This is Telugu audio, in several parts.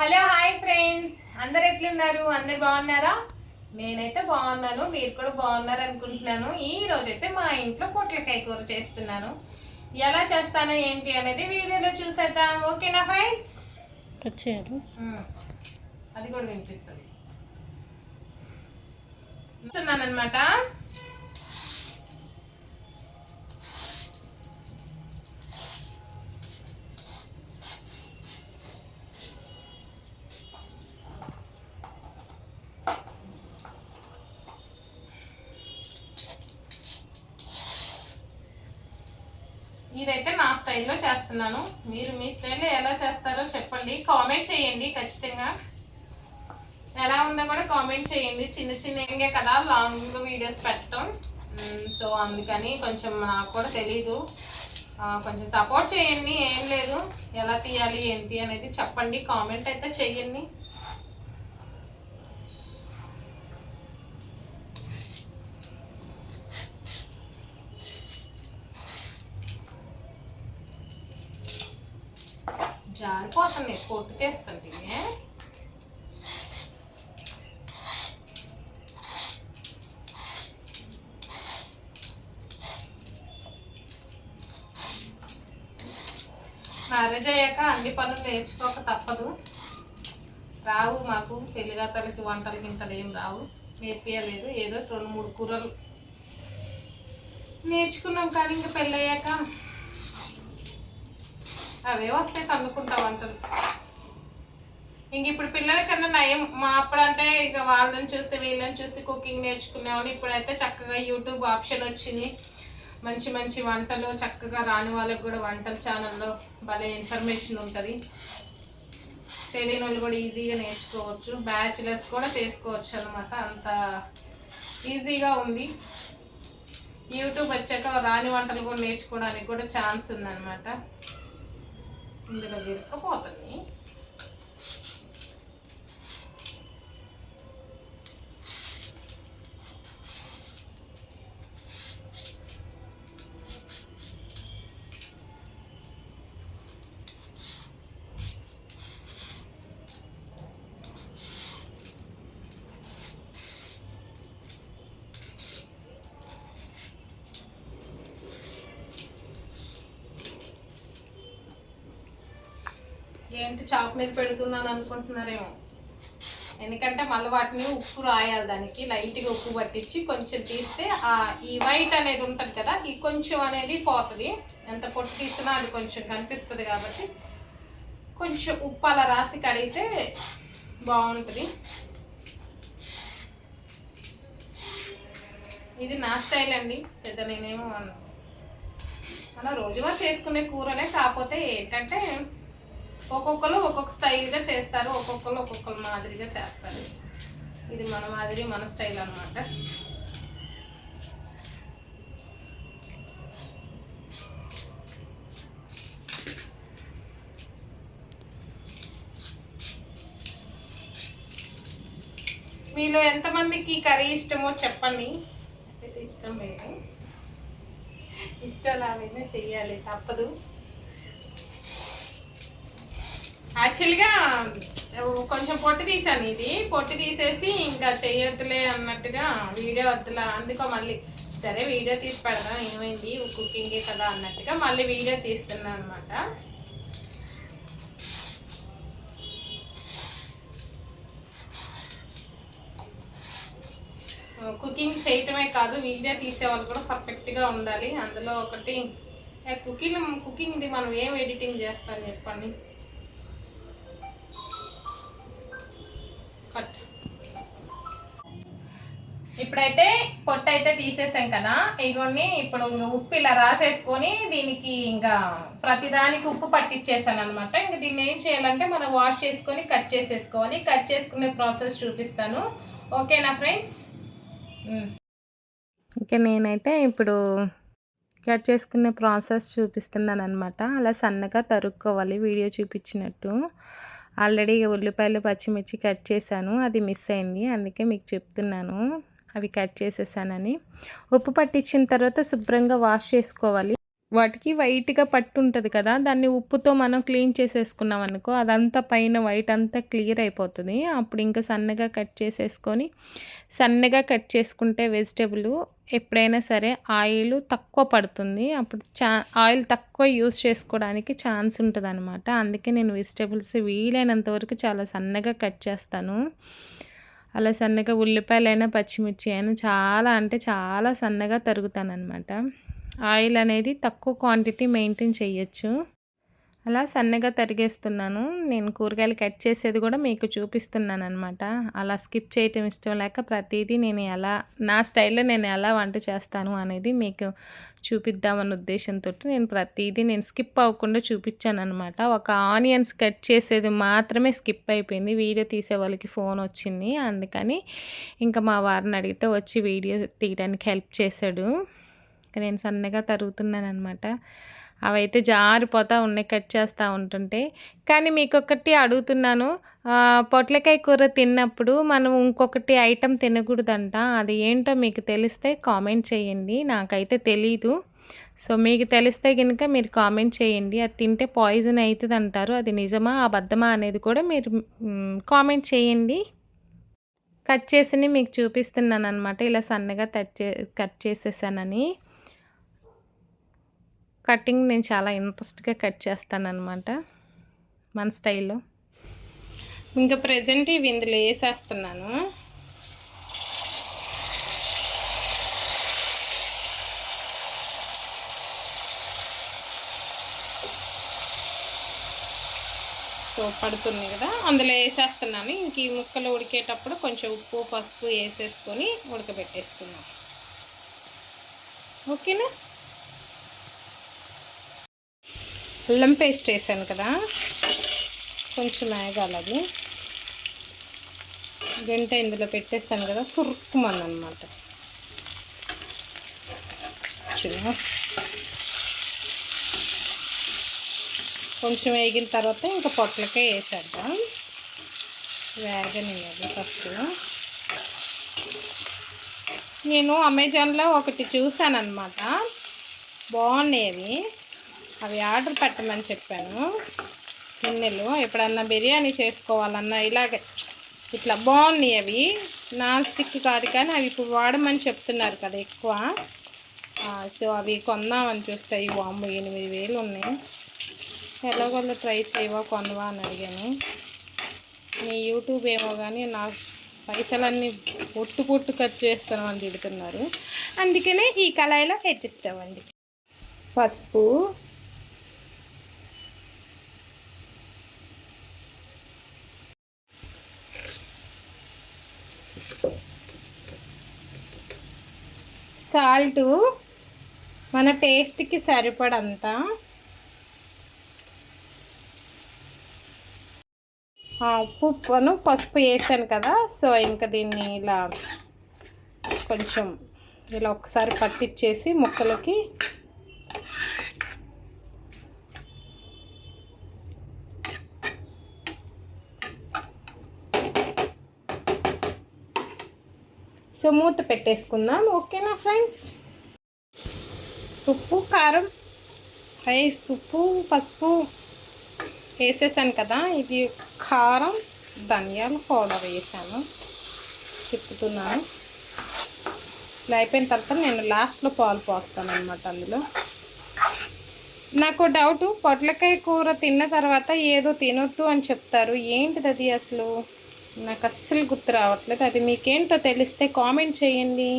హలో హాయ్ ఫ్రెండ్స్ అందరు ఎట్లున్నారు? అందరు బాగున్నారా? నేనైతే బాగున్నాను. మీరు కూడా బాగున్నారు అనుకుంటున్నాను. ఈ రోజైతే మా ఇంట్లో పొట్లకాయ కూర చేస్తున్నాను. ఎలా చేస్తాను ఏంటి అనేది వీడియోలో చూసేద్దాం. ఓకేనా ఫ్రెండ్స్ అది కూడా వినిపిస్తుంది. అనమాట ఇదైతే నా స్టైల్లో చేస్తున్నాను. మీరు మీ స్టైల్లో ఎలా చేస్తారో చెప్పండి. కామెంట్ చేయండి ఖచ్చితంగా. ఎలా ఉందో కూడా కామెంట్ చేయండి. చిన్న చిన్నగా కదా లాంగ్ వీడియోస్ పెట్టడం సో అందుకని కొంచెం నాకు కూడా తెలీదు. కొంచెం సపోర్ట్ చేయండి. ఏం లేదు. ఎలా తీయాలి ఏంటి అనేది చెప్పండి. కామెంట్ అయితే చేయండి. జారిపోతుంది పొట్టు మ్యారేజ్ అయ్యాక అన్ని పనులు నేర్చుకోక తప్పదు. రావు మాకు పెళ్ళిగతలకి వంటలకి ఇంతలు ఏం రావు. నేర్పించలేదు ఏదో రెండు మూడు కూరలు నేర్చుకున్నాం కానీ ఇంకా పెళ్ళయ్యాక అవే వస్తాయి తన్నుకుంటా వంటలు ఇంక ఇప్పుడు పిల్లలకన్నా నయం మా అప్పుడంటే ఇక వాళ్ళని చూసి వీళ్ళని చూసి కుకింగ్ నేర్చుకునేవాళ్ళు ఇప్పుడైతే చక్కగా యూట్యూబ్ ఆప్షన్ వచ్చింది. మంచి మంచి వంటలు చక్కగా రాని వాళ్ళకి కూడా వంటల ఛానల్లో భలే ఇన్ఫర్మేషన్ ఉంటుంది. తెలియని వాళ్ళు కూడా ఈజీగా నేర్చుకోవచ్చు. బ్యాచిలర్స్ కూడా చేసుకోవచ్చు అనమాట అంత ఈజీగా ఉంది. యూట్యూబ్ వచ్చాక రాని వంటలు కూడా నేర్చుకోవడానికి కూడా ఛాన్స్ ఉందన్నమాట. ఇందులో విరకపోతుంది ఏంటి చాప్ మీద పెడుతుందని అనుకుంటున్నారేమో. ఎందుకంటే మళ్ళీ వాటిని ఉప్పు రాయాలి దానికి లైట్గా ఉప్పు పట్టించి కొంచెం తీస్తే ఈ వైట్ అనేది ఉంటుంది కదా ఈ కొంచెం అనేది పోతుంది. ఎంత పొట్టు తీసినా అది కొంచెం కనిపిస్తుంది కాబట్టి కొంచెం ఉప్పు అలా రాసి కడిగితే బాగుంటుంది. ఇది నా స్టైల్ అండి పెద్ద నేనేమో అన్నా. అలా రోజువారు చేసుకునే కూరనే కాకపోతే ఏంటంటే ఒక్కొక్కరు ఒక్కొక్క స్టైల్గా చేస్తారు ఒక్కొక్కరు ఒక్కొక్కరు మాదిరిగా చేస్తారు. ఇది మన మాదిరి మన స్టైల్ అనమాట మీలో ఎంతమందికి కర్రీ ఇష్టమో చెప్పండి. ఇష్టం లేదు. ఇష్టం లాగానే చెయ్యాలి తప్పదు. యాక్చువల్గా కొంచెం పొట్టు తీసాను ఇది. పొట్టు తీసేసి ఇంకా చేయొద్దులే అన్నట్టుగా వీడియో వద్దులా. అందుకో మళ్ళీ సరే వీడియో తీసి పెడదాం ఏమైంది? కుకింగే కదా అన్నట్టుగా మళ్ళీ వీడియో తీస్తున్నాను అనమాట కుకింగ్ చేయటమే కాదు వీడియో తీసే వాళ్ళు కూడా పర్ఫెక్ట్గా ఉండాలి. అందులో ఒకటి కుకింగ్ కుకింగ్ది మనం ఏం ఎడిటింగ్ చేస్తాం చెప్పండి? కట్. ఇప్పుడైతే పొట్టు అయితే తీసేసాం కదా ఇగోని ఇప్పుడు ఇంక ఉప్పు ఇలా రాసేసుకొని దీనికి ఇంకా ప్రతిదానికి ఉప్పు పట్టించేసాను అనమాట ఇంక దీన్ని ఏం చేయాలంటే మనం వాష్ చేసుకొని కట్ చేసేసుకోవాలి. కట్ చేసుకునే ప్రాసెస్ చూపిస్తాను. ఓకేనా ఫ్రెండ్స్? ఇంకా నేనైతే ఇప్పుడు కట్ చేసుకునే ప్రాసెస్ చూపిస్తున్నాను అనమాట అలా సన్నగా తరుక్కోవాలి వీడియో చూపించినట్టు. ఆల్రెడీ ఉల్లిపాయలు పచ్చిమిర్చి కట్ చేశాను అది మిస్ అయింది. అందుకే మీకు చెప్తున్నాను అవి కట్ చేసేసానని. ఉప్పు పట్టించిన తర్వాత శుభ్రంగా వాష్ చేసుకోవాలి. వాటికి వైట్‌గా పట్టు ఉంటుంది కదా! దాన్ని ఉప్పుతో మనం క్లీన్ చేసేసుకున్నాం అనుకో, అదంతా పైన వైట్ అంతా క్లియర్ అయిపోతుంది అప్పుడు ఇంకా సన్నగా కట్ చేసేసుకొని, సన్నగా కట్ చేసుకుంటే వెజిటేబుల్ ఎప్పుడైనా సరే ఆయిల్ తక్కువ పడుతుంది. అప్పుడు చా ఆయిల్ తక్కువ యూస్ చేసుకోవడానికి ఛాన్స్ ఉంటుంది అనమాట అందుకే నేను వెజిటేబుల్స్ వీలైనంత వరకు చాలా సన్నగా కట్ చేస్తాను. అలా సన్నగా ఉల్లిపాయలైనా, పచ్చిమిర్చి అయినా చాలా అంటే చాలా సన్నగా తరుగుతాననమాట. ఆయిల్ అనేది తక్కువ క్వాంటిటీ మెయింటైన్ చేయొచ్చు. అలా సన్నగా తరిగేస్తున్నాను. నేను కూరగాయలు కట్ చేసేది కూడా మీకు చూపిస్తున్నాను అనమాట అలా స్కిప్ చేయటం ఇష్టం లేక ప్రతిదీ నేను ఎలా నా స్టైల్‌లో నేను ఎలా వంట చేస్తాను అనేది మీకు చూపిద్దామన్న ఉద్దేశంతో నేను ప్రతిదీ నేను స్కిప్ అవ్వకుండా చూపించాను అనమాట ఒక ఆనియన్స్ కట్ చేసేది మాత్రమే స్కిప్ అయిపోయింది. వీడియో తీసే వాళ్ళకి ఫోన్ వచ్చింది. అందుకని ఇంకా మా వారిని అడిగితే వచ్చి వీడియో తీయడానికి హెల్ప్ చేశాడు. నేను సన్నగా తరుగుతున్నాను అనమాట అవైతే జారిపోతా ఉన్నాయి కట్ చేస్తూ ఉంటుంటే. కానీ మీకు ఒకటి అడుగుతున్నాను. పొట్లకాయ కూర తిన్నప్పుడు మనం ఇంకొకటి ఐటెం తినకూడదంట. అది ఏంటో మీకు తెలిస్తే కామెంట్ చేయండి. నాకైతే తెలీదు. సో, మీకు తెలిస్తే కనుక మీరు కామెంట్ చేయండి. అది తింటే పాయిజన్ అవుతుంది అంటారు అది నిజమా? అబద్ధమా? అనేది కూడా మీరు కామెంట్ చేయండి. కట్ చేసి మీకు చూపిస్తున్నాను అనమాట ఇలా సన్నగా కట్ చే కట్ చేసేసానని. కటింగ్ నేను చాలా ఇంట్రెస్ట్‌గా కట్ చేస్తాననమాట. మన స్టైల్‌లో. ఇంకా ప్రెజెంట్ ఇవి ఇందులో వేసేస్తున్నాను సో, పడుతుంది కదా! అందులో వేసేస్తున్నాను ఇంక ఈ ముక్కలు ఉడికేటప్పుడు కొంచెం ఉప్పు, పసుపు వేసేసుకొని ఉడకబెట్టేసుకున్నాను ఓకేనా? అల్లం పేస్ట్ వేసాను కదా! కొంచెం ఏగాలది. గంట ఇందులో పెట్టేస్తాను కదా! సురుక్కుమని అనమాట కొంచెం వేగిన తర్వాత ఇంకా పొట్లకాయ ఏసేద్దాం. వేగనివ్వాలి ఫస్ట్. నేను అమెజాన్‌లో ఒకటి చూసాననమాట. బాగున్నాయి అవి. అవి ఆర్డర్ పెట్టమని చెప్పాను. గిన్నెలు ఎప్పుడన్నా బిర్యానీ చేసుకోవాలన్నా ఇలాగే ఇట్లా బాగున్నాయి అవి. నాన్ స్టిక్ కాదు కానీ అవి ఇప్పుడు వాడమని చెప్తున్నారు కదా ఎక్కువ. సో, అవి కొందామని చూస్తే అయి వామ్మో 8000 ఉన్నాయి. ఎలాగోళ్ళు ట్రై చేయవా? కొనవా? అని అడిగాను. మీ యూట్యూబ్ ఏమో కానీ నా పైసలన్నీ పొట్టు పొట్టు ఖర్చు చేస్తామని అని తిడుతున్నారు. అందుకనే ఈ కళాయిలో హెచ్చిస్తామండి పసుపు సాల్టు మన టేస్ట్‌కి సరిపడంత. ఉప్పును, పసుపు వేసాను కదా! సో, ఇంకా దీన్ని ఇలా కొంచెం ఇలా ఒకసారి పట్టిచ్చేసి ముక్కలకి సో, మూత పెట్టేసుకుందాం. ఓకేనా ఫ్రెండ్స్? ఉప్పు, కారం, రైస్ ఉప్పు, పసుపు వేసేసాను కదా! ఇది కారం, ధనియాల పౌడర్ వేసాను తిప్పుతున్నాను. ఇలా అయిపోయిన తర్వాత నేను లాస్ట్‌లో పాలు పోస్తాననమాట అందులో. నాకు డౌటు పొట్లకాయ కూర తిన్న తర్వాత ఏదో తినొద్దు అని చెప్తారు. ఏంటిదది అసలు? నాకు అస్సలు గుర్తు రావట్లేదు. అది మీకేంటో తెలిస్తే కామెంట్ చేయండి.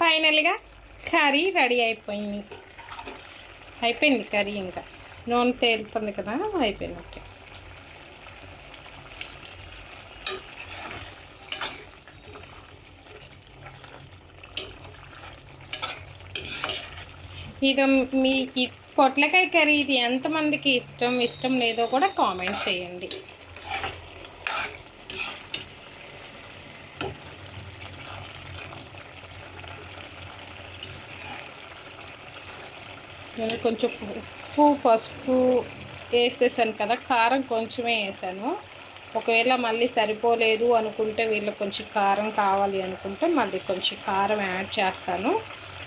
ఫైనల్‌గా కర్రీ రెడీ అయిపోయింది. అయిపోయింది కర్రీ ఇంకా. నూనె తేలుతుంది కదా! అయిపోయినట్టే. ఇక మీ పొట్లకాయ కర్రీ ఇది ఎంతమందికి ఇష్టం, ఇష్టం లేదో కూడా కామెంట్ చేయండి. నేను కొంచెం ఉప్పు, పసుపు వేసేసాను కదా! కారం కొంచెమే వేసాను ఒకవేళ మళ్ళీ సరిపోలేదు అనుకుంటే వీళ్ళకి కొంచెం కారం కావాలి అనుకుంటే మళ్ళీ కొంచెం కారం యాడ్ చేస్తాను.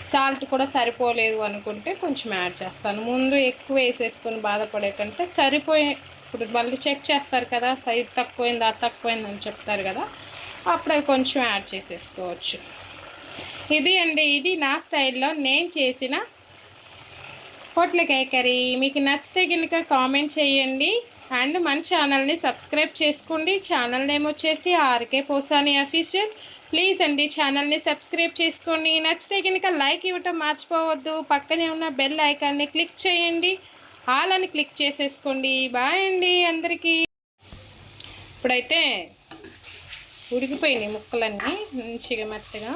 సాల్ట్ కూడా సరిపోలేదు అనుకుంటే కొంచెం యాడ్ చేస్తాను ముందు ఎక్కువ వేసేసుకొని బాధపడే కంటే సరిపోయే ఇప్పుడు మళ్ళీ చెక్ చేస్తారు కదా సైజ్ తక్కువైంది అది తక్కువైంది అని చెప్తారు కదా అప్పుడే కొంచెం యాడ్ చేసేసుకోవచ్చు ఇది అండి ఇది నా స్టైల్లో నేను చేసిన పొట్లకాయ కర్రీ. మీకు నచ్చితే కనుక కామెంట్ చేయండి. అండ్ మన ఛానల్ని సబ్స్క్రైబ్ చేసుకోండి. ఛానల్ నేమ్ వచ్చేసి ఆర్కే పోసాని అఫీషియల్. ప్లీజ్ అండి ఛానల్ని సబ్స్క్రైబ్ చేసుకోండి. నచ్చితే కనుక లైక్ ఇవ్వటం మర్చిపోవద్దు. పక్కనే ఉన్న బెల్ ఐకాన్ని క్లిక్ చేయండి. ఆల్ అని క్లిక్ చేసేసుకోండి. బాయ్ అండి అందరికీ. ఇప్పుడైతే ఉడికిపోయినాయి ముక్కలన్నీ మంచిగా మెత్తగా.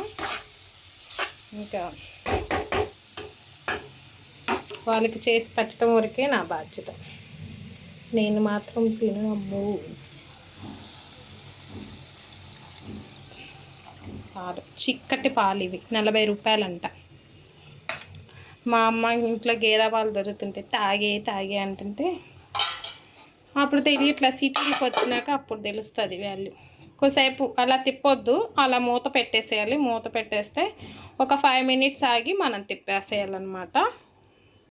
ఇంకా వాళ్ళకి చేసి పెట్టడం వరకే నా బాధ్యత. నేను మాత్రం తినము పాలు. చిక్కటి పాలు ఇవి. నలభై రూపాయలంట. మా అమ్మ ఇంట్లో గేదె పాలు దొరుకుతుంటే తాగే తాగే అంటుంటే అప్పుడు తెలియట్లా సిటీకి వచ్చినాక అప్పుడు తెలుస్తుంది వాల్యూ కొద్దిసేపు అలా తిప్పొద్దు అలా మూత పెట్టేసేయాలి. మూత పెట్టేస్తే ఒక ఫైవ్ మినిట్స్ ఆగి మనం తిప్పేసేయాలన్నమాట.